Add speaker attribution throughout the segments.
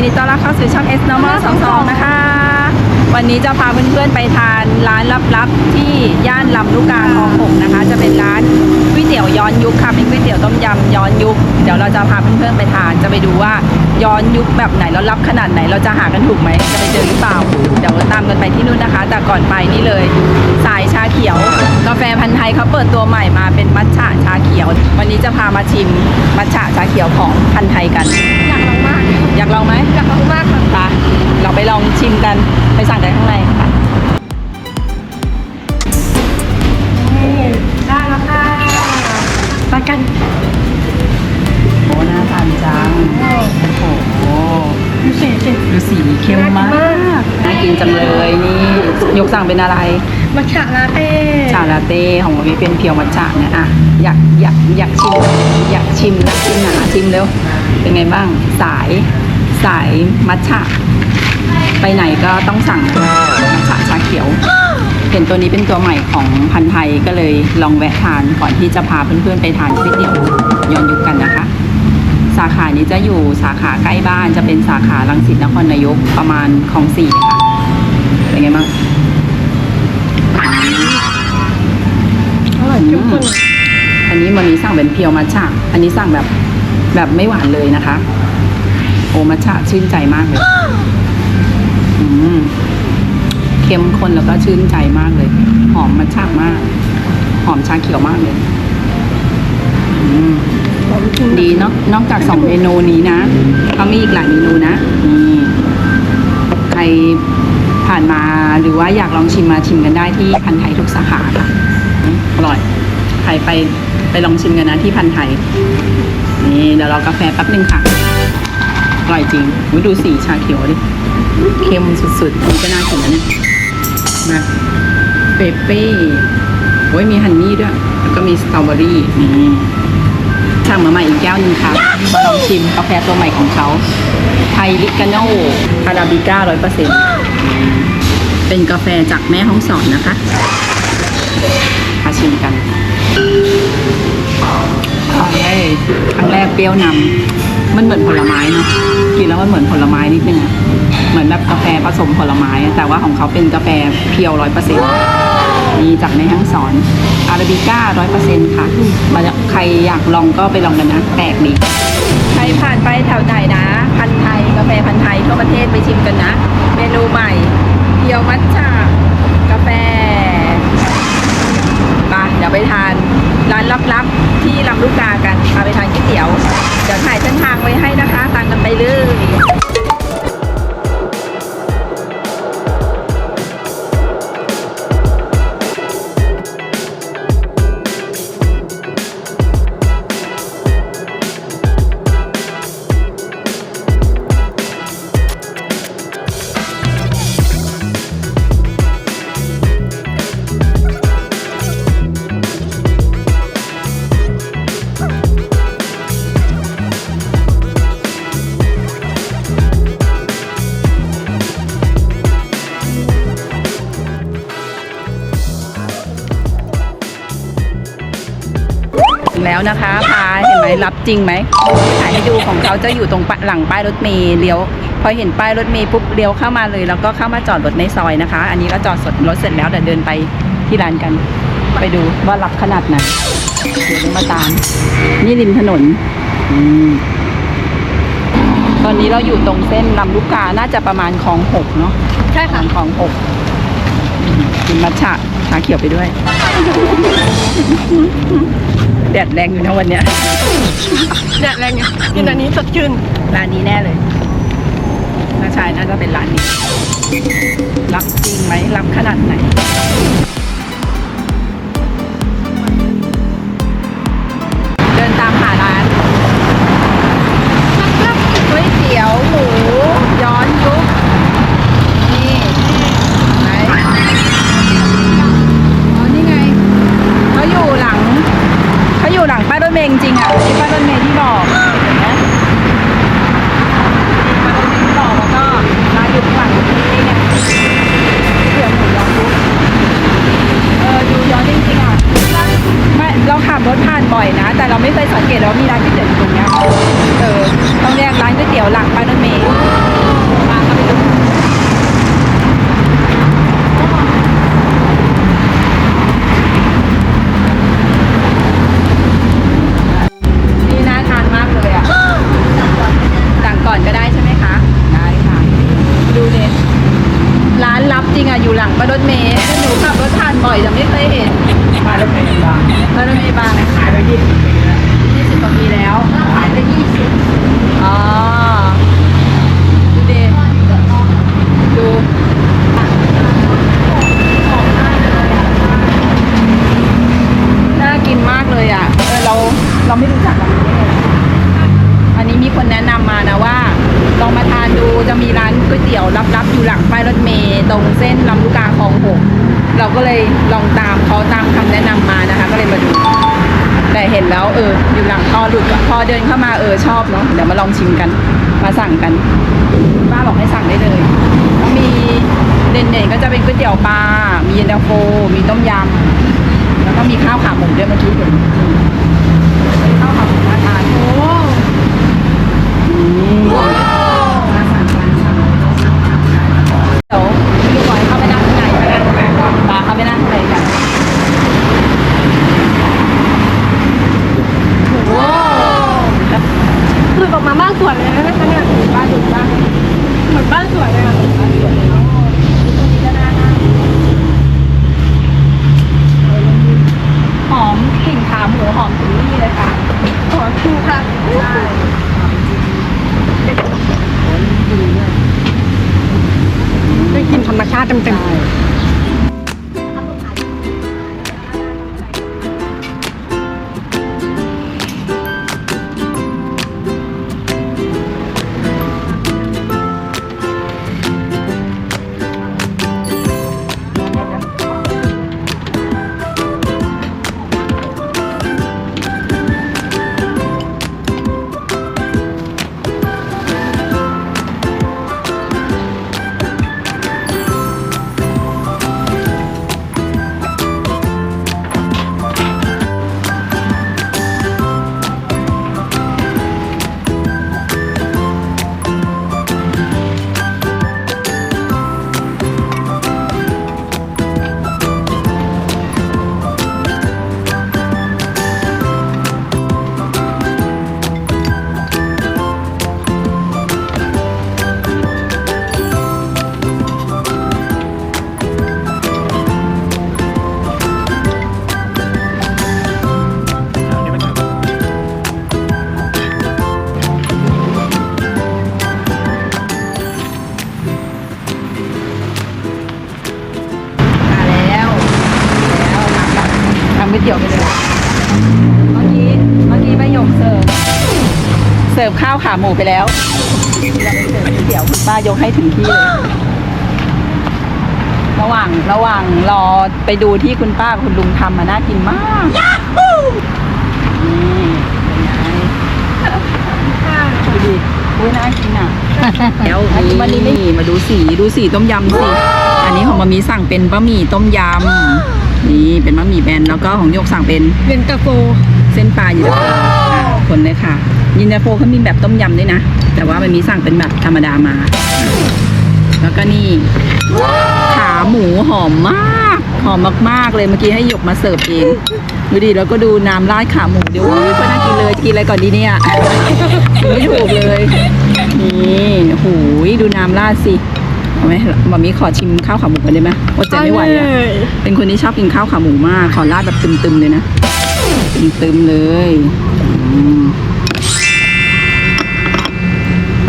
Speaker 1: นดีต้อนรับเข้าสู่ช่อง S Normal 22 นะคะ วันนี้จะพาเพื่อนๆไปทานร้านลับๆที่ย่านลำลูกกาคลองหกนะคะ จะเป็นร้านก๋วยเตี๋ยวย้อนยุคค่ะเป็นก๋วยเตี๋ยวต้มยำย้อนยุค เดี๋ยวเราจะพาเพื่อนๆไปทาน จะไปดูว่าย้อนยุคแบบไหนแล้วลับขนาดไหน เราจะหากันถูกไหมจะไปเจอหรือเปล่า เดี๋ยวตามกันไปที่นู่นนะคะ แต่ก่อนไปนี่เลย สายชาเขียว กาแฟพันธุ์ไทยเขาเปิดตัวใหม่มาเป็นมัทฉะชาเขียว วันนี้จะพามาชิมมัทฉะชาเขียวของพันธุ์ไทยกัน
Speaker 2: อยากลอง
Speaker 1: อยากลองไหม
Speaker 2: อยากลองมากค่ะ
Speaker 1: ไปเราไปลองชิมกันไปสั่งกันข้างในค่ะ
Speaker 2: ได้แล้วค่ะไปกัน
Speaker 1: โอ้น่าทานจังโอ้โห
Speaker 2: ดูสิสิ
Speaker 1: ดูสีเข้มมากน่ากินจังเลยนี่ยกสั่งเป็นอะไร
Speaker 2: มัทฉะลาเต้
Speaker 1: ชาลาเต้ของวิเป็นเพียวมัทฉะเนี่ยอะอยากอยากอยากชิมอยากชิมนักชิมหนาชิมเร็วเป็นไงบ้างสาย สายมัทฉะ ไปไหนก็ต้องสั่งมัทฉะชาเขียว เห็นตัวนี้เป็นตัวใหม่ของพันไทยก็เลยลองแวะทานก่อนที่จะพาเพื่อนๆไปทานก๋วยเตี๋ยวย้อนยุคกันนะคะ สาขานี้จะอยู่สาขาใกล้บ้านจะเป็นสาขาลังสิตนครนายกประมาณคลองสี่ค่ะเป็นไงบ้าง
Speaker 2: อร่อยเข้มข้น
Speaker 1: อันนี้มันนี้สั่งเป็นเพียวมัทฉะอันนี้สั่งแบบแบบไม่หวานเลยนะคะ โอมัทฉะชื่นใจมากเลยอืมเข้มข้นแล้วก็ชื่นใจมากเลย หอมมัทฉะมาก หอมชาเขียวมากเลยอืม
Speaker 2: หอมจริง
Speaker 1: ดีเนาะนอกจากสองเมนูนี้นะเขามีอีกหลายเมนูนะนี่ใครผ่านมาหรือว่าอยากลองชิมมาชิมกันได้ที่พันไทยทุกสาขาค่ะอืมอร่อยใครไปไปลองชิมกันนะที่พันไทยนี่เดี๋ยวเรากาแฟแป๊บนึงค่ะอ ร่อยจริงอุ๊ยดูสีชาเขียวดิเข้มสุดๆนี่ก็น่ากินนะเนี่ยมาเปเป้โอ้ยมีฮันนี่ด้วย แล้วก็มีสตรอเบอรี่นี่สั่งมาใหม่อีกแก้วนึงค่ะมาลองชิมกาแฟตัวใหม่ของเขา ไทยลิกาโน่อาราบิก้าร้อยเปอร์เซ็นต์เป็นกาแฟจากแม่ห้องสอนนะคะมาชิมกันครั้งแรกครั้งแรกเปรี้ยวนำ มันเหมือนผลไม้เนาะกินแล้วมันเหมือนผลไม้นิดนึงอะเหมือนแบบกาแฟผสมผลไม้อะแต่ว่าของเขาเป็นกาแฟเพียวร้อยเปอร์เซ็นต์นี่จากแม่ห้างสอนอาราบิก้าร้อยเปอร์เซ็นต์ค่ะมาจากใครอยากลองก็ไปลองกันนะแปลกดีใครผ่านไปแถวไหนนะ พันธุ์ไทยกาแฟพันธุ์ไทยทั่วประเทศไปชิมกันนะ เมนูใหม่เพียวมัทฉะกาแฟมา เดี๋ยวไปทานร้านลับๆที่ลำลูกกากันพาไปทานก๋วยเตี๋ยวเดี๋ยวถ่ายเส้นทางไว้ให้นะคะตามกันไปเลย รับจริงไหมถ่ายให้ดูของเขาจะอยู่ตรงปะหลังป้ายรถเมล์เลี้ยว พอเห็นป้ายรถเมล์ปุ๊บเลี้ยวเข้ามาเลย แล้วก็เข้ามาจอดรถในซอยนะคะ อันนี้ก็จอดสดรถเสร็จแล้วเดี๋ยวเดินไปที่ร้านกัน ไปดูว่ารับขนาดไหนเดี๋ยวมาตาม นี่ริมถนนอืมตอนนี้เราอยู่ตรงเส้นลำลูกกา น่าจะประมาณคลองหกเนาะ
Speaker 2: ใช่ค่ะ
Speaker 1: คลองหกอืมกินมัทฉะชาเขียวไปด้วย แดดแรงอยู่นะวันเนี้ย
Speaker 2: แดดแรงไงกินอันนี้สดชื่น
Speaker 1: ร้านนี้แน่เลยน้าชายน่าจะเป็นร้านนี้ รับจริงไหมรับขนาดไหนเดินตามหาร้าน สั่งกันป้าบอกให้สั่งได้เลยก็มีเด่นๆก็จะเป็นก๋วยเตี๋ยวปลา มีเย็นตาโฟ มีต้มยำ แล้วก็มีข้าวขาหมูด้วยเมื่อกี้เห็นเป็นข้าวขาหมูมาทานโอ้าวขาหมูไปแล้วเราไปเสิร์ฟก๋วยเตี๋ยวคุณป้ายกให้ถึงที่เลยระหว่างระหว่างรอไปดูที่คุณป้าคุณลุงทำมาน่ากินมากนี่เป็นไงดูดิอุ้ยน่ากินอะแล้วอันนี้วันนี้ไม่มาดูสีดูสีต้มยำสิอันนี้ของมามีสั่งเป็นบะหมี่ต้มยำนี่เป็นบะหมี่แบนแล้วก็ของโยกสั่งเป็น
Speaker 2: เย็นตาโฟ
Speaker 1: เส้นปลาอยู่แล้ว คนเลยค่ะ ยินดาโฟเขามีแบบต้มยำด้วยนะ แต่ว่ามันมีสั่งเป็นแบบธรรมดามา แล้วก็นี่ ขาหมูหอมมาก หอมมากๆเลยเมื่อกี้ให้หยกมาเสิร์ฟเองดูดิแล้วก็ดูน้ำราดขาหมูเดี๋ยวอุ๊ยก็น่ากินเลยกินอะไรก่อนดีเนี่ยไม่ถูกเลย นี่โอ้โหดูน้ำราดสิเอาไหมมามีขอชิมข้าวขาหมูกันได้ไหมอดใจไม่ไหวอะเป็นคนที่ชอบกินข้าวขาหมูมาก ขอราดแบบตึมๆเลยนะ ตึมๆเลยอืม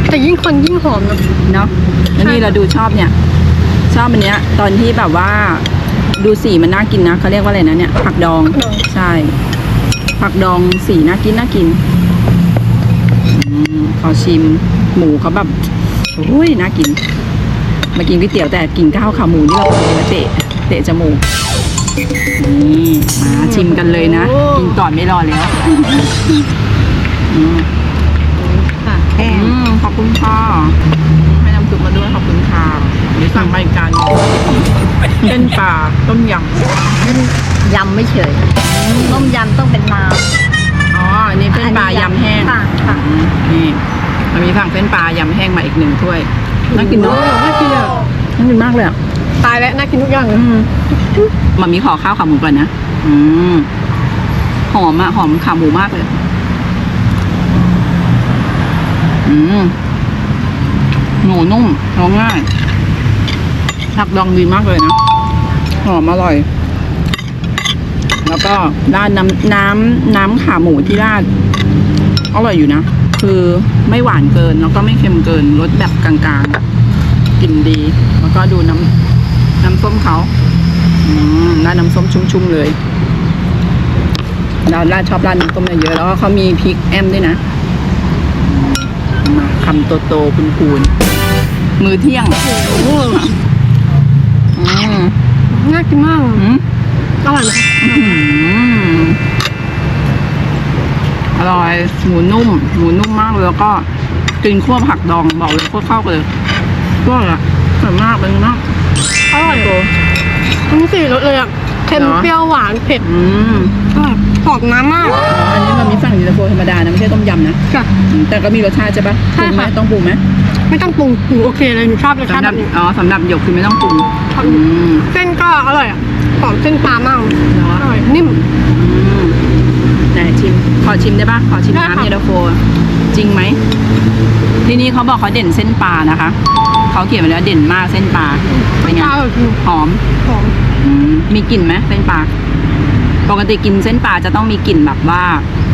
Speaker 2: แต่ยิ่งคนยิ่งหอมนะ
Speaker 1: เนาะแล้วนี่เราดูชอบเนี่ย ชอบอันเนี้ย ตอนที่แบบว่า ดูสีมันน่ากินนะเขาเรียกว่าอะไรนะเนี่ย ผักดองใช่ ผักดองสีน่ากินน่ากินอมขอชิม หมูเขาแบบโอ้ยน่ากิน มากินก๋วยเตี๋ยวแต่กินข้าวขาหมูนี่เราเป็นเตะเตะจมูก นี่มาชิมกันเลยนะ กินก่อนไม่รอแล้วอืม
Speaker 2: ค่ะแห้ง
Speaker 1: อืมขอบคุณค่ะให้น้ำซุปมาด้วยขอบคุณค่ะเดี๋ยวสั่งไปอีกจานหนึ่งเส้นปลาต้มย
Speaker 2: ยำไม่เฉยต้มยำต้องเป็นน้ำ
Speaker 1: อ๋ออันนี้ำเส้นปลายำแห้ง
Speaker 2: ค่ะค่ะ
Speaker 1: อืมนี่มันมีสั่งเส้นปลายำแห้งมาอีกหนึ่งถ้วยน่ากินเนาะ
Speaker 2: น่ากินอะ
Speaker 1: น่ากินมากเลยอะ
Speaker 2: ตายแล้วน่ากินทุกอย่างเลย
Speaker 1: อื มมันมีขอข้าวขาหมูก่อนนะ อืม หอมอะหอมขาหมูมากเลย อืม หมูนุ่มร้องง่าย ผักดองดีมากเลยนะ หอมอร่อย แล้วก็ราดน้ำน้ำน้ำขาหมูที่ราด อร่อยอยู่นะ คือไม่หวานเกิน แล้วก็ไม่เค็มเกิน รสแบบกลางๆ กลิ่นดี แล้วก็ดูน้ำน้ำส้มเขา ราดน้ำส้มชุ่มๆเลยเราราดชอบราดน้ำส้มเยอะๆแล้วก็เขามีพริกแอมด้วยนะ มาคำโตๆพูนๆมือเที่ยง
Speaker 3: โอ้โห
Speaker 1: อืม
Speaker 3: น่ากินมาก
Speaker 1: อืม
Speaker 3: อร่อยไหม
Speaker 1: อื้อหืออร่อยหมูนุ่ม หมูนุ่มมากเลยแล้วก็กินคั่วผักดองบอกเลยโคตรเข้ากันเลยก็อะอร่อยมากเป็นไงมาก
Speaker 3: อร่อย
Speaker 1: โต
Speaker 3: ทั้งสี่รสเลยอะเค็ม
Speaker 1: เหรอ
Speaker 3: เปรี้ยวหวานเผ็ด
Speaker 1: อืม
Speaker 3: อร่อยหอมน้ำมาก
Speaker 1: อ๋ออันนี้มันมีฝั่งยูนิโฟธรรมดานะไม่ใช่ต้มยำนะ
Speaker 3: จ้ะ
Speaker 1: อืมแต่ก็มีรสชาติใช่ปะ
Speaker 3: ใช่
Speaker 1: ปรุงไหม
Speaker 3: ค่ะ
Speaker 1: ต้องปรุงไหม
Speaker 3: ไม่ต้องปรุงหนูโอเคเลยหนูชอบรสชา
Speaker 1: สำ
Speaker 3: ติ
Speaker 1: หรั
Speaker 3: แบบบนี้
Speaker 1: อ๋อสำหรับหยกคือไม่ต้องปรุง
Speaker 3: ครับ
Speaker 1: อืม
Speaker 3: เส้นก็อร่อยอะหอมเส้นปลามาก
Speaker 1: เนาะ
Speaker 3: อร่อยนิ่ม
Speaker 1: อืมไหนชิมขอชิมได้ปะขอชิม
Speaker 3: ได้ค่ะ
Speaker 1: น้ำเย็นตาโฟจริงไหมที่นี่เขาบอกเขาเด่นเส้นปลานะคะเขาเขียนไว้แล้วเด่นมากเส้นปลาเป็นไง
Speaker 3: ปลาอร่อยจริง
Speaker 1: หอม
Speaker 3: หอม
Speaker 1: อื มมีกลิ่นไหมเส้นปลาปกติกินเส้นปลาจะต้องมีกลิ่นแบบว่า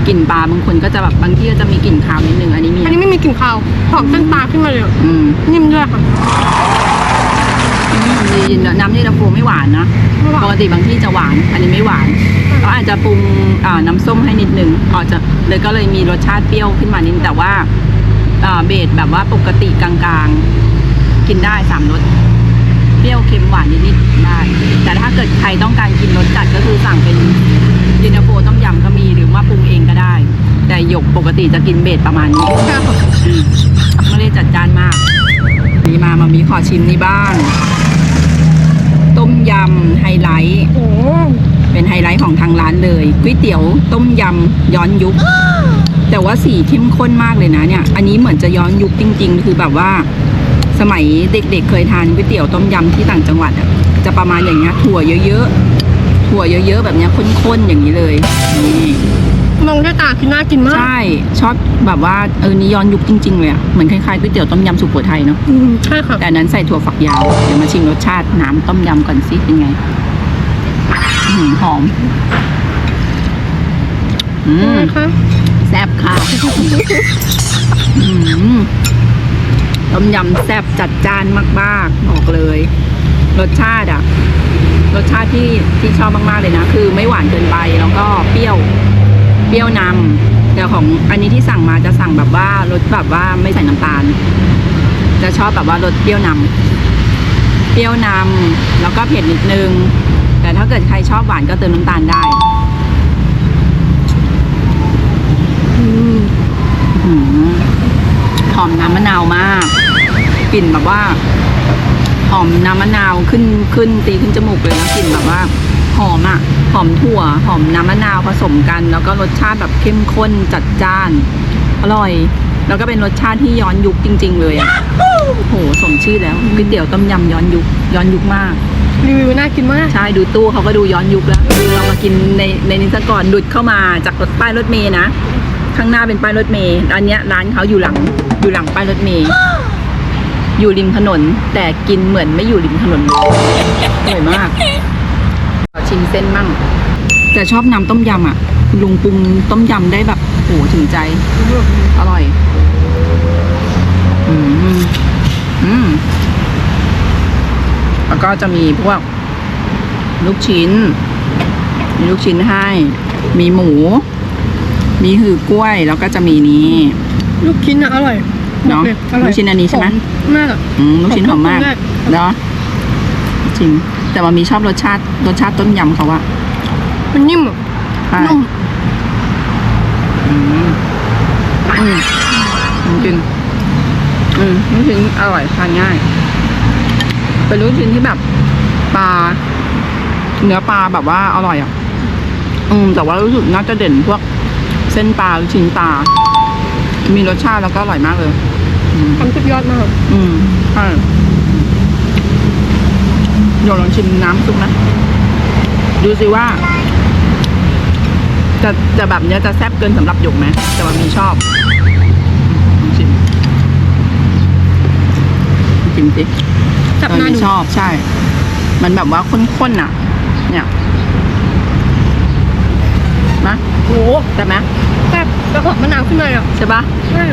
Speaker 1: กลิ่นปลาบางคนก็จะแบบบางที่ก็จะมีกลิ่นคาวนิดนึงอันนี้มี
Speaker 3: อันนี้ไม่มีกลิ่นคาวหอมเส้นปลาขึ้นมาเลยอะ
Speaker 1: อืม
Speaker 3: นิ่มด้วยค่ะ
Speaker 1: ดีน้ำเย็นตาโฟไม่หวานนะ
Speaker 3: ไม่หวาน
Speaker 1: ปกติบางที่จะหวาน อันนี้ไม่หวานเราอาจจะปรุงอ่าน้ำส้มให้นิดนึงออกจะเลยก็เลยมีรสชาติเปรี้ยวขึ้นมานิดนึงแต่ว่าอ่าเบสแบบว่าปกติกลางๆ กินได้สามรส เปรี้ยวเค็มหวานนิดๆได้ แต่ถ้าเกิดใครต้องการกินรสจัดก็คือสั่งเป็นเย็นตาโฟต้มยำก็มีหรือว่าปรุงเองก็ได้ แต่หยกปกติจะกินเบสประมาณนี้ไม่ได้จัดจานมากนี่มามามีขอชิมนี่บ้างต้มยำไฮไลท์เป็นไฮไลท์ของทางร้านเลยก๋วยเตี๋ยวต้มยำย้อนยุคแต่ว่าสีเข้มข้นมากเลยนะเนี่ย อันนี้เหมือนจะย้อนยุคจริง ๆ คือแบบว่า สมัยเด็กๆเคยทานก๋วยเตี๋ยวต้มยำที่ต่างจังหวัดอะจะประมาณอย่างเงี้ยถั่วเยอะๆถั่วเยอะๆ แบบเนี้ยข้นๆอย่างนี้เลยนี่
Speaker 3: มองด้วยตาคือน่ากินมาก
Speaker 1: ใช่ชอบแบบว่าเออนี่ย้อนยุคจริงๆเลยอะเหมือนคล้ายๆก๋วยเตี๋ยวต้มยำสุโขทัยเนาะ
Speaker 3: อืมใช่ค่ะ
Speaker 1: แต่อันนั้นใส่ถั่วฝักยาวเดี๋ยวมาชิมรสชาติน้ำต้มยำก่อนสิเป็นไงอื้อหือหอมอื
Speaker 3: อื
Speaker 1: ม
Speaker 3: มค่ะ
Speaker 1: แซ่บค่ะ อื้อหือ ต้มยำแซ่บจัดจานมากๆบอกเลย รสชาติอะรสชาติที่ที่ชอบมากๆเลยนะ คือไม่หวานเกินไปแล้วก็เปรี้ยวเปรี้ยวนำแต่ของอันนี้ที่สั่งมาจะสั่งแบบว่ารสแบบว่าไม่ใส่น้ำตาล จะชอบแบบว่ารสเปรี้ยวนำเปรี้ยวนำแล้วก็เผ็ดนิดนึง แต่ถ้าเกิดใครชอบหวานก็เติมน้ำตาลได้
Speaker 3: อืม
Speaker 1: อื้อหือ หอมน้ำมะนาวมากกลิ่นแบบว่า หอมน้ำมะนาวขึ้นขึ้นตีขึ้นจมูกเลยแล้วกลิ่นแบบว่า หอมอะหอมถั่ว หอมน้ำมะนาวผสมกัน แล้วก็รสชาติแบบเข้มข้นจัดจ้าน อร่อย แล้วก็เป็นรสชาติที่ย้อนยุคจริง ๆ เลยอะโหสมชื่อแล้วก๋วยเตี๋ยวต้มยำย้อนยุคย้อนยุคมาก
Speaker 3: รีวิวน่ากินมาก
Speaker 1: ใช่ ดูตู้เขาก็ดูย้อนยุคแล้วดูเรามากินในในนิสกรดุดเข้ามาจากรถป้ายรถเมย์นะ ข้างหน้าเป็นป้ายรถเมย์อันเนี้ยร้านเขาอยู่หลังอยู่หลังป้ายรถเมย์อยู่ริมถนน แต่กินเหมือนไม่อยู่ริมถนนเลยอร่อยมากขอชิมเส้นมั่ง แต่ชอบน้ำต้มยำอะ ลุงปรุงต้มยำได้แบบโหถึงใจ อร่อย อืมอืมแล้วก็จะมีพวกลูกชิ้น มีลูกชิ้นให้ มีหมู มีหือกล้วยแล้วก็จะมีนี้
Speaker 3: ลูกชิ้นอะอร่อย
Speaker 1: เนอะ
Speaker 3: บอกลยอร่อย
Speaker 1: ลูกชิ้นอันนี้ใช่ไหม
Speaker 3: อมากอะ
Speaker 1: อืมลูกชิ้นหอมมาก
Speaker 3: ขอบคุณมาก
Speaker 1: เนาะจริง แต่ว่ามีชอบรสชาติรสชาติต้มยำเขาอะ
Speaker 3: มันนิ่มอะ
Speaker 1: ใช่
Speaker 3: นุ่ม
Speaker 1: อืมอืมจริงอืมลูกชิ้นอร่อยทานง่าย เป็นลูกชิ้นที่แบบปลาเนื้อปลาแบบว่าอร่อยอะ อืมแต่ว่ารู้สึกน่าจะเด่นพวกเส้นปลาลูกชิ้นปลา มีรสชาติแล้วก็อร่อยมากเลยอืม
Speaker 3: ทำสุดยอดมาก
Speaker 1: อืมใช่เดี๋ยวลองชิมน้ำซุปนะ ดูสิว่า จะจะแบบเนี้ยจะแซ่บเกินสำหรับหยกไหมแต่ว่ามีชอบลองชิมชิมสิ
Speaker 3: จับ
Speaker 1: เออ
Speaker 3: หน้า
Speaker 1: มี
Speaker 3: ดู
Speaker 1: ชอบใช่ มันแบบว่าข้นๆอะ เนี่ยนะ
Speaker 3: โอ้
Speaker 1: แต่ไหม
Speaker 3: แซ่บแล้วหอมมะนาวขึ้นมาอะ
Speaker 1: ใช่ปะ
Speaker 3: ใช่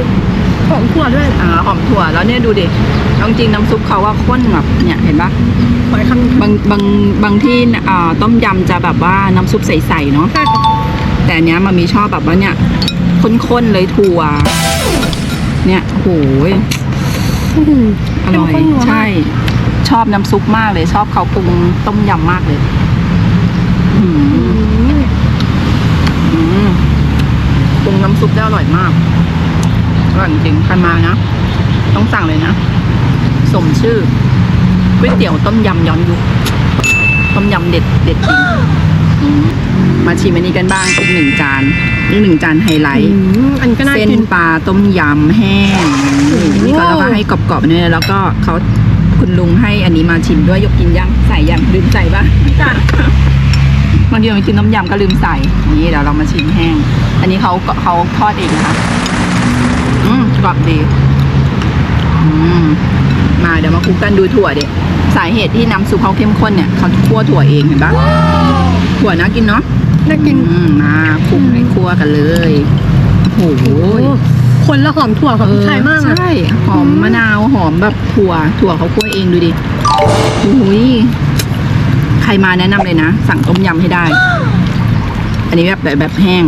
Speaker 3: หอมถั่วด้วย
Speaker 1: อ่าหอมถั่วแล้วเนี่ยดูดิเอาจริงๆน้ำซุปเขาว่าข้นแบบเนี่ยเห็นปะ
Speaker 3: หอยคำ
Speaker 1: บางบางบางที่อ่าต้มยำจะแบบว่าน้ำซุปใสๆเนาะ
Speaker 3: ใช่ค่ะ
Speaker 1: แต่อันเนี้ยมันมีชอบแบบว่าเนี่ยข้นๆเลยถั่ว เนี่ยโหย
Speaker 3: อื้อหือ
Speaker 1: อร่อย
Speaker 3: เข้มข้นนัวมาก
Speaker 1: ใช่ ชอบน้ำซุปมากเลย ชอบเขาปรุงต้มยำมากเลย อืม
Speaker 3: อืม
Speaker 1: อืมปรุง น้ำซุปได้อร่อยมากอร่อยจริงๆใครมานะ ต้องสั่งเลยนะ สมชื่อก๋วยเตี๋ยวต้มยำย้อนยุคต้มยำเด็ดเด็ดจริงอืมมาชิมอันนี้กันบ้างอีกหนึ่งจานอีกหนึ่งจานไฮไลท์
Speaker 3: อืมอันนี้ก็น่า
Speaker 1: เส้น
Speaker 3: กิน
Speaker 1: ปลาต้มยำแห้งนี่ก็แล้วก็ให้กรอบๆเนี่ยแล้วก็เขาคุณลุงให้อันนี้มาชิมด้วยยกกินยังใส่ยังลืมใส่ปะ
Speaker 3: จ้ะ
Speaker 1: บางทีเรากินต้มยำก็ลืมใส่ นี่เดี๋ยวเรามาชิมแห้ง อันนี้เขาเขาทอดเองนะคะ อืมกรอบดีอืมมาเดี๋ยวมาคลุกกันดูถั่วเด็สาเหตุที่น้ำซุปเขาเข้มข้นเนี่ยเขาคั่วถั่วเองเห็นปะถั่วน่ากินเนาะ
Speaker 3: น่ากิน
Speaker 1: อืมมาคลุกให้คั่วกันเลยโอ้โห
Speaker 3: คนละหอมถั่วของไทยมากอะ
Speaker 1: ใช่หอมมะนาวหอมแบบถั่ว ถั่วเขาคั่วเองดูดิโอ้ย ใครมาแนะนำเลยนะ สั่งต้มยำให้ได้ อันนี้แบบแบบแบบแห้ง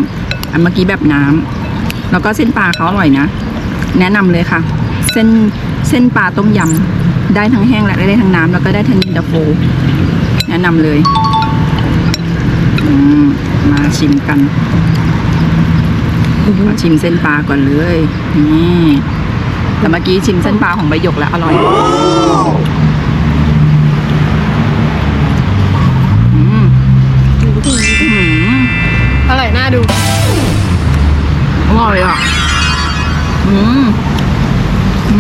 Speaker 1: อันเมื่อกี้แบบน้ำแล้วก็เส้นปลาเขาอร่อยนะ แนะนำเลยค่ะ เส้นเส้นปลาต้มยำได้ทั้งแห้งและได้ทั้งน้ำแล้วก็ได้ทั้งยินดาโฟ แนะนำเลยอืมมาชิมกันมาชิมเส้นปลาก่อนเลยนี่แต่เมื่อกี้ชิมเส้นปลาของใบหยกแล้วอร่อย
Speaker 3: ร่อย
Speaker 1: อะ อืม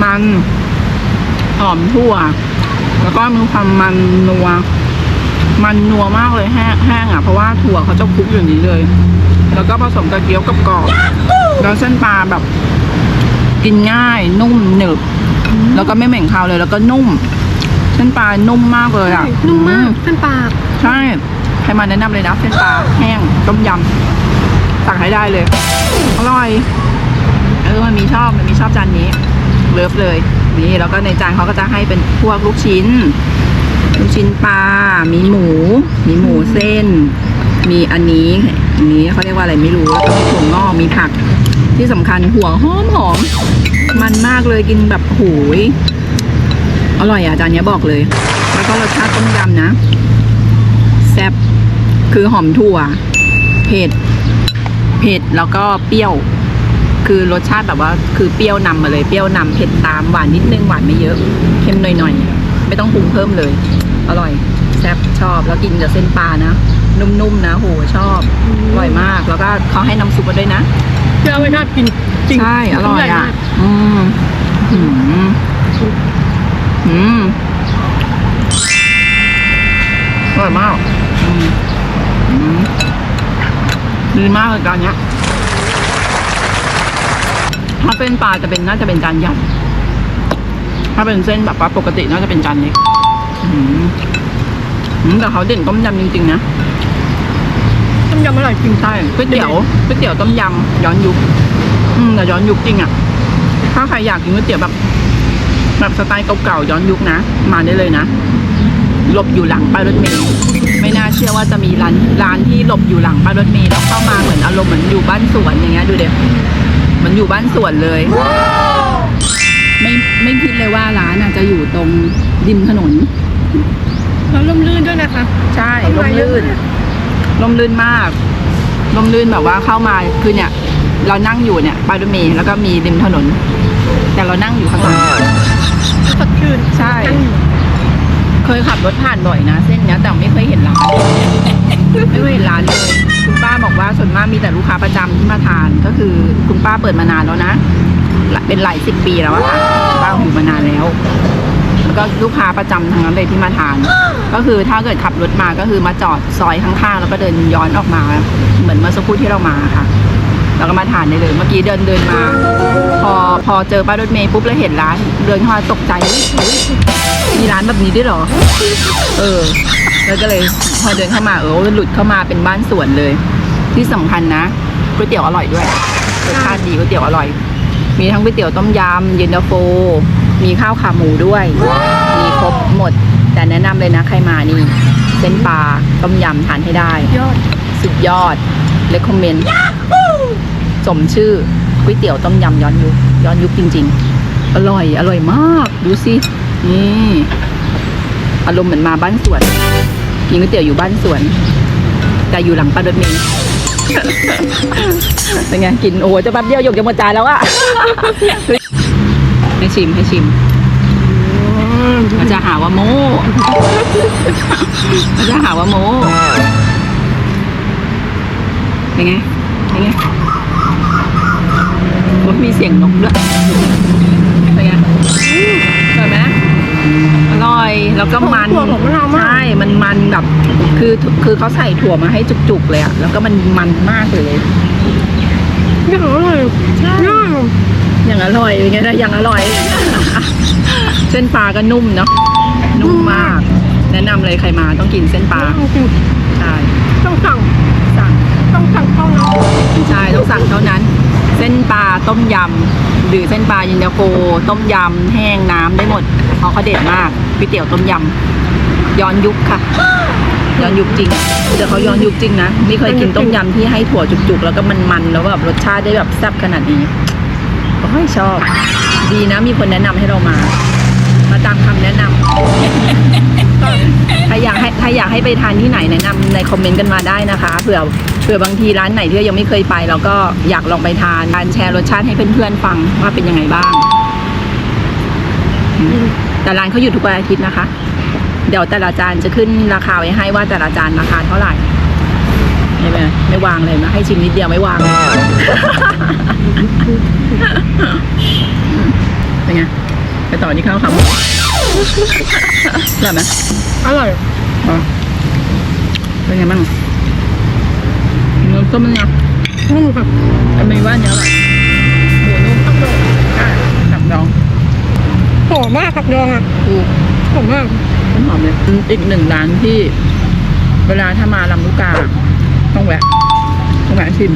Speaker 1: มันหอมทั่ว แล้วก็มีความมันนัว มันนัวมากเลยแห้งแห้งอะ เพราะว่าถั่วเขาจะคลุกอยู่นี้เลย แล้วก็ผสมกับเกี๊ยวกับกรอบๆแล้วเส้นปลาแบบ กินง่าย นุ่มหนึบ แล้วก็ไม่เหม็นคาวเลย แล้วก็นุ่ม เส้นปลานุ่มมากเลยอะ
Speaker 3: นุ่มมาก
Speaker 1: อื
Speaker 3: เส้นปลา
Speaker 1: ใช่ ใครมาแนะนำเลยนะเส้นปลาแห้งต้มยำสั่งให้ได้เลยอ ร่อยเออมันมีชอบมันมีชอบจานนี้ เลิฟเลย นี่แล้วก็ในจานเขาก็จะให้เป็นพวกลูกชิ้น ลูกชิ้นปลา มีหมู มีหมูเส้น มีอันนี้อันนี้เขาเรียกว่าอะไรไม่รู้แล้วก็มีถั่วงอกมีผัก ที่สำคัญหัวหอมหอมมันมากเลยกินแบบโหูยอร่อยอะจานนี้บอกเลย แล้วก็รสชาติต้มยำนะ แซ่บคือหอมถั่วเผ็ด เผ็ดแล้วก็เปรี้ยว คือรสชาติแบบว่า คือเปรี้ยวนำมาเลย เปรี้ยวนำเผ็ดตาม หวานนิดนึง หวานไม่เยอะ เค็มหน่อยๆ ไม่ต้องปรุงเพิ่มเลย อร่อย แซ่บชอบ แล้วกินกับเส้นปลานะ นุ่มๆนะ โห ชอบ อร่อยมาก แล้วก็เขาให้น้ำซุปมาด้วยนะ
Speaker 3: เชื่อไม่ชอบกินจริง
Speaker 1: ใช่ อร่อย
Speaker 3: ใหญ่
Speaker 1: อะ
Speaker 3: มาก
Speaker 1: อืมอืมอืมอร่อยมาก ดีมากเลยจานเนี้ยถ้าเป็นปลาจะเป็นน่าจะเป็นจานใหญ่ถ้าเป็นเส้นแบบว่าปกติน่าจะเป็นจานเล็กอืมแต่เขาเด่นต้มยำจริงๆนะ
Speaker 3: ต้มยำอร่อยจริง
Speaker 1: ใช่ก๋วยเตี๋ยวก๋วยเตี๋ยวต้มยำย้อนยุคอืมแต่ย้อนยุคจริงอะ ถ้าใครอยากกินก๋วยเตี๋ยวแบบ แบบสไตล์เก่าๆย้อนยุคนะ มาได้เลยนะหลบอยู่หลังป้ายรถเมล์าเชื่อว่าจะมีร้านร้านที่หลบอยู่หลังป้ายรถเมล์แล้วเข้ามาเหมือนอารมณ์เหมือนอยู่บ้านสวนอย่างเงี้ยดูเด็เหมันอยู่บ้านสวนเลย ไม่ไม่คิดเลยว่าร้านอะจะอยู่ตรงริมถนน
Speaker 3: แล้วร่มรื่นด้วยนะคะ
Speaker 1: ใช่
Speaker 3: ต้น
Speaker 1: ล
Speaker 3: ไม้
Speaker 1: ม
Speaker 3: เยอะ
Speaker 1: ลื่น
Speaker 3: มาก
Speaker 1: ลมลื่นมากลมลื่นแบบว่าเข้ามาคือเนี่ย เรานั่งอยู่เนี่ยป้ายรถเมล์แล้วก็มีริมถนน แต่เรานั่งอยู่ข้างหลัง
Speaker 3: สดชื่น
Speaker 1: ใช่
Speaker 3: นั่งอยู่
Speaker 1: เคยขับรถผ่านบ่อยนะ เส้นเนี้ยแต่ไม่เคยเห็นร้านไม่เคยเห็นร้านเลยคุณป้าบอกว่าส่วนมากมีแต่ลูกค้าประจำที่มาทานก็คือคุณป้าเปิดมานานแล้วนะ เป็นหลายสิบปีแล้วอะค่ะป้าอยู่มานานแล้วแล้วก็ลูกค้าประจำทั้งนั้นเลยที่มาทาน ก็คือถ้าเกิดขับรถมาก็คือมาจอดซอยข้างๆ แล้วก็เดินย้อนออกมา เหมือนเมื่อสักครู่ที่เรามาค่ะเราก็มาทานได้เลย เมื่อกี้เดินเดินมา พอพอเจอป้ายรถเมย์ปุ๊บแล้วเห็นร้าน เดินเข้ามาตกใจเฮ้ย มีร้านแบบนี้ด้วยเหรอ เออ แล้วก็เลยพอเดินเข้ามาเออหลุดเข้ามาเป็นบ้านสวนเลย ที่สำคัญนะก๋วยเตี๋ยวอร่อยด้วยรสชาติดีก๋วยเตี๋ยวอร่อย มีทั้งก๋วยเตี๋ยวต้มยำเย็นตาโฟ มีข้าวขาหมูด้วย มีครบหมด แต่แนะนำเลยนะใครมานี่เส้นปลาต้มยำทานให้ได้
Speaker 3: ยอด
Speaker 1: สุดยอดเลคคอมเมนต์สมชื่อก๋วยเตี๋ยวต้มยำย้อนยุคย้อนยุคจริง ๆ อร่อย อร่อยมาก ดูสิ นี่อารมณ์เหมือนมาบ้านสวนกินก๋วยเตี๋ยวอยู่บ้านสวน แต่อยู่หลังป้ารถเมล์เป็นไงกินโอ้โหจะแป๊บเดียวหยกจะหมดจานแล้วอะให้ชิมให้ชิมมันจะหาว่าโม้มันจะหาว่าโม้เป็นไงเป็นไงมีเสียงนกด้วย แล้วก็มัน
Speaker 3: ถั่วของมะนาวมาก
Speaker 1: ใช่มันมันแบบ คือคือเขาใส่ถั่วมาให้จุกๆเลยอะแล้วก็มันมันมากเลย
Speaker 3: ยังอร่อยย่าง
Speaker 1: อย่างอร่อยเป็นไงนะอย่างอร่อย เส้นปลาก็นุ่มเนาะนุ่มมาก แนะนำเลยใครมาต้องกินเส้นปลา
Speaker 3: จริง
Speaker 1: ใช่
Speaker 3: ต้องสั่ง
Speaker 1: สั่ง
Speaker 3: ต้องสั่งเท่านั้น
Speaker 1: ใช่ต้องสั่งเท่านั้น เส้นปลาต้มยำหรือเส้นปลาเยินตาโฟต้มยำแห้งน้ำได้หมดเพราะเขาเด็ดมาก ก๋วยเตี๋ยวต้มยำย้อนยุคค่ะ ย้อนยุคจริงแต่เขาย้อนยุคจริงนะไม่เคยกินต้มยำที่ให้ถั่วจุกๆ แล้วก็มันๆแล้วแบบรสชาติได้แบบแซ่บขนาดนี้โอ้ยชอบ ดีนะมีคนแนะนำให้เรามา มาตามคำแนะนำถ้าอยากให้ถ้าอยากให้ไปทานที่ไหนแนะนำในคอมเมนต์กันมาได้นะคะเผื่อเผื่อบางทีร้านไหนที่ยังไม่เคยไปเราก็อยากลองไปทานการแชร์รสชาติให้เพื่อนๆฟังว่าเป็นยังไงบ้างอืม แต่ร้านเขาอยู่ทุกวันอาทิตย์นะคะ เดี๋ยวแต่ละจานจะขึ้นราคาไว้ให้ว่าแต่ละจานราคาเท่าไหร่ไม่ไม่ไม่วางเลยนะให้ชิมนิดเดียวไม่วางเป็นไงไปต่อที่ข้าวขาหมูอร่อยไหม
Speaker 3: อร่อย
Speaker 1: อ๋อเป็นไงบ้างเนื้อต้มเนี่ย
Speaker 3: นุ่มค่ะ
Speaker 1: ทำไมว่าเนื้ออร่อยหมูนุ่มตับดองใช่ตับดอง
Speaker 3: หอมมากผักดองอะ
Speaker 1: ถูก
Speaker 3: หอมมาก
Speaker 1: ต้นหอมเลยอีกหนึ่งร้านที่ เวลาถ้ามาลำลูกกา ต้องแวะต้องแวะชิม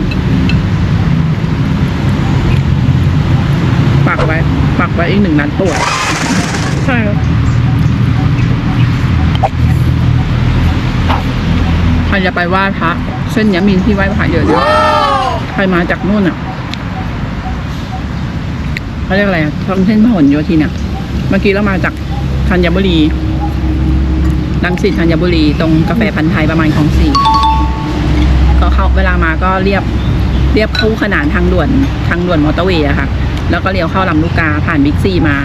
Speaker 1: ปักไว้ปักไว้อีกหนึ่งร้านโปรด
Speaker 3: ใช่
Speaker 1: ใครจะไปไหว้พระเส้นเนี้ยมีที่ไหว้พระเยอะด้วยใครมาจากนู่นอะเขาเรียกอะไรอะทางเส้นพหลโยธินอะ เมื่อกี้เรามาจากธัญบุรีรังสิตธัญบุรีตรงกาแฟพันธ์ไทยประมาณของสี่ก็เข้าเวลามาก็เรียบเรียบคู่ขนานทางด่วนทางด่วนมอเตอร์เวย์อะค่ะ แล้วก็เลี้ยวเข้าลำลูกกาผ่านบิ๊กซีมา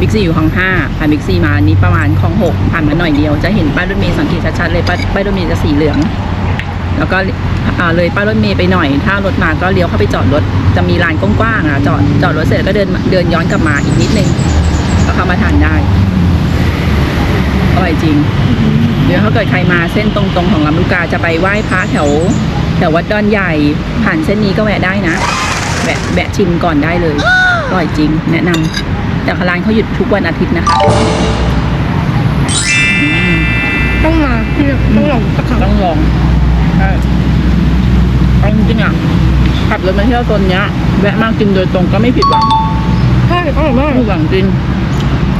Speaker 1: บิ๊กซีอยู่คลองห้าผ่านบิ๊กซีมานี้ประมาณคลองหกผ่านมาหน่อยเดียว จะเห็นป้ายรถเมล์สังเกตชัดๆเลยป้ายรถเมล์จะสีเหลือง แล้วก็เลยป้ายรถเมล์ไปหน่อย ถ้ารถมาก็เลี้ยวเข้าไปจอดรถจะมีลานกว้างๆอะจอดจอดรถเสร็จก็เดินเดินย้อนกลับมาอีกนิดนึง ก็เข้ามาทานได้อร่อยจริง เดี๋ยวถ้าเกิดใครมาเส้นตรงๆของลำลูกกาจะไปไหว้พระแถวแถววัดดอนใหญ่ผ่านเส้นนี้ก็แวะได้นะแวะแวะชิมก่อนได้เลยอร่อยจริง แนะนำแต่ร้านเขาหยุดทุกวันอาทิตย์นะคะ
Speaker 3: ต้องมาที่นี่ต้องลองสักครั้ง
Speaker 1: ต้องลองใช่เอาจริงๆอะขับรถมาเที่ยวโซนเนี้ยแวะมากกินโดยตรงก็ไม่ผิดหวัง
Speaker 3: ใช่อร่อยมาก
Speaker 1: ไม่ผิดหวังจริง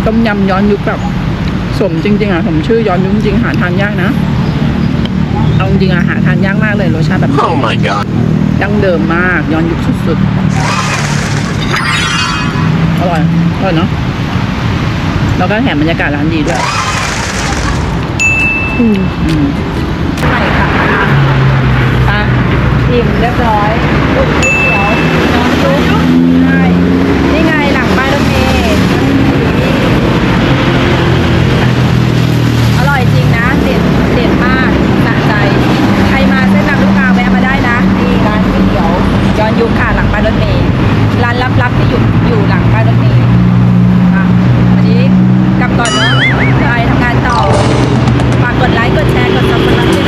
Speaker 1: ต้มยำย้อนยุคแบบสมจริง ๆอะสมชื่อย้อนยุคจริงๆหาทานยากนะเอาจริงๆอะหาทานยากมากเลยรสชาติแบบนี้
Speaker 4: Oh my god.
Speaker 1: ดั้งเดิมมากย้อนยุคสุดๆอร่อยอร่อยเนาะแล้วก็แถมบรรยากาศร้านดีด้วย
Speaker 3: อืม
Speaker 1: อืมใช่ค่ะอะอิ่มเรียบร้อยลูกก๋วยเตี๋ยวน้ำซุปใช่ ดูค่ะหลังป้ายรถเมล์ร้านลับๆที่อยู่อยู่หลังป้ายรถเมล์ค่ะวันนี้กลับก่อนเนาะไปทำงานต่อฝากกดไลค์กดแชร์กดซับสไครต์